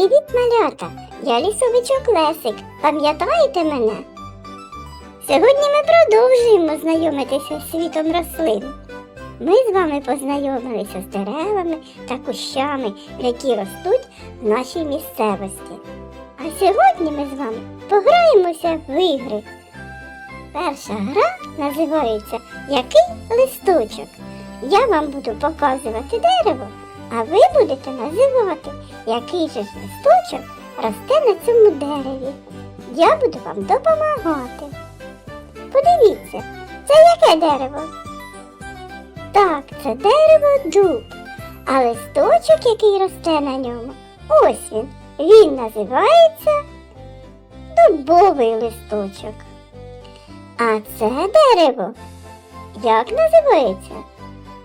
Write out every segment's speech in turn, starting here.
Привіт, малята! Я лісовичок Лесик. Пам'ятаєте мене? Сьогодні ми продовжуємо знайомитися з світом рослин. Ми з вами познайомилися з деревами та кущами, які ростуть в нашій місцевості. А сьогодні ми з вами пограємося в ігри. Перша гра називається Який листочок? Я вам буду показувати дерево, а ви будете називати, який же ж листочок росте на цьому дереві. Я буду вам допомагати. Подивіться, це яке дерево? Так, це дерево дуб, а листочок, який росте на ньому, ось він. Він називається дубовий листочок. А це дерево як називається?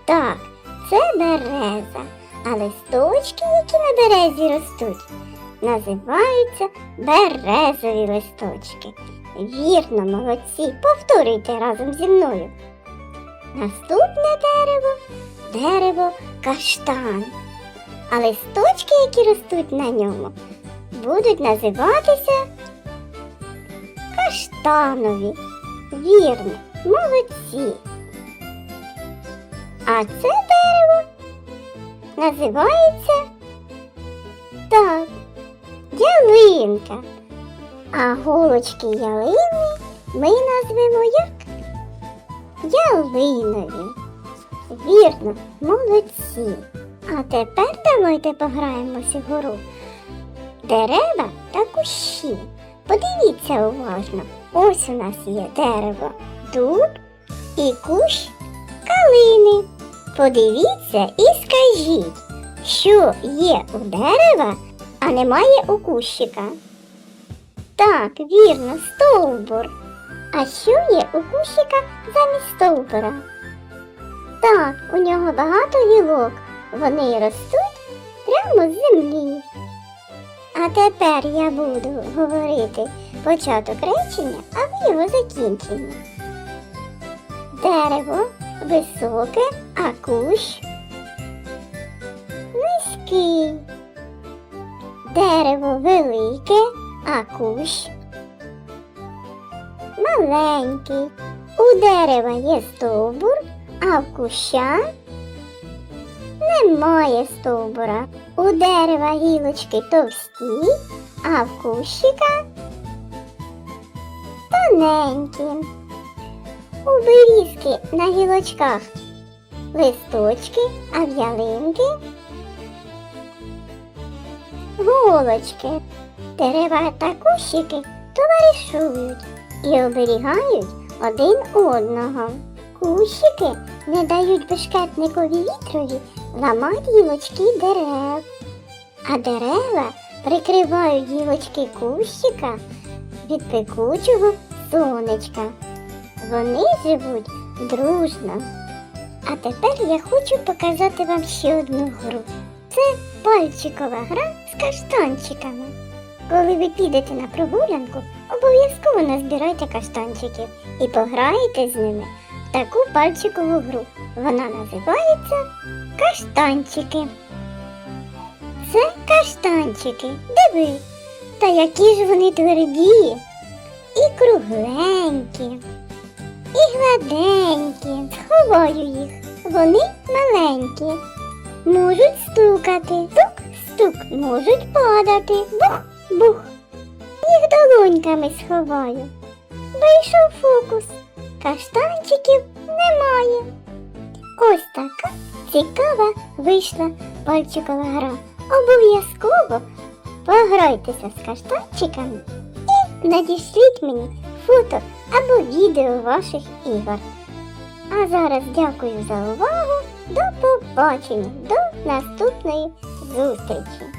Так, це береза, а листочки, які на березі ростуть, називаються березові листочки. Вірно, молодці, повторюйте разом зі мною. Наступне дерево дерево каштан. А листочки, які ростуть на ньому, будуть називатися каштанові. Вірно, молодці. А це називається так, ялинка. А голочки ялини ми назвемо як ялинові. Вірно, молодці. А тепер давайте пограємося в гру. Дерева та кущі. Подивіться уважно. Ось у нас є дерево дуб і кущ калини. Подивіться і скажіть, що є у дерева, а немає у кущика. Так, вірно, стовбур. А що є у кущика замість стовбура? Так, у нього багато гілок. Вони ростуть прямо з землі. А тепер я буду говорити початок речення, а ви його закінчення. Дерево високе, а низький. Дерево велике, а маленький. У дерева є стовбур, а в куща немає стовбура. У дерева гілочки товсті, а в кущика тоненькі. У берізки на гілочках листочки, а в ялинки голочки. Дерева та кущики товаришують і оберігають один одного. Кущики не дають бешкетникові вітрові ламати гілочки дерев, а дерева прикривають гілочки кущика від пекучого сонечка. Вони живуть дружно. А тепер я хочу показати вам ще одну гру. Це пальчикова гра з каштанчиками. Коли ви підете на прогулянку, обов'язково назбирайте каштанчиків і пограєте з ними в таку пальчикову гру. Вона називається каштанчики. Це каштанчики. Диви. Та які ж вони тверді і кругленькі, і гладенькі. Сховаю їх. Вони маленькі. Можуть стукати. Тук, стук, можуть падати. Бух, бух. Їх долоньками сховаю. Вийшов фокус. Каштанчиків немає. Ось така цікава вийшла пальчикова гра. Обов'язково пограйтеся з каштанчиками і надішліть мені фото або відео ваших ігор. А зараз дякую за увагу. До побачення, до наступної зустрічі!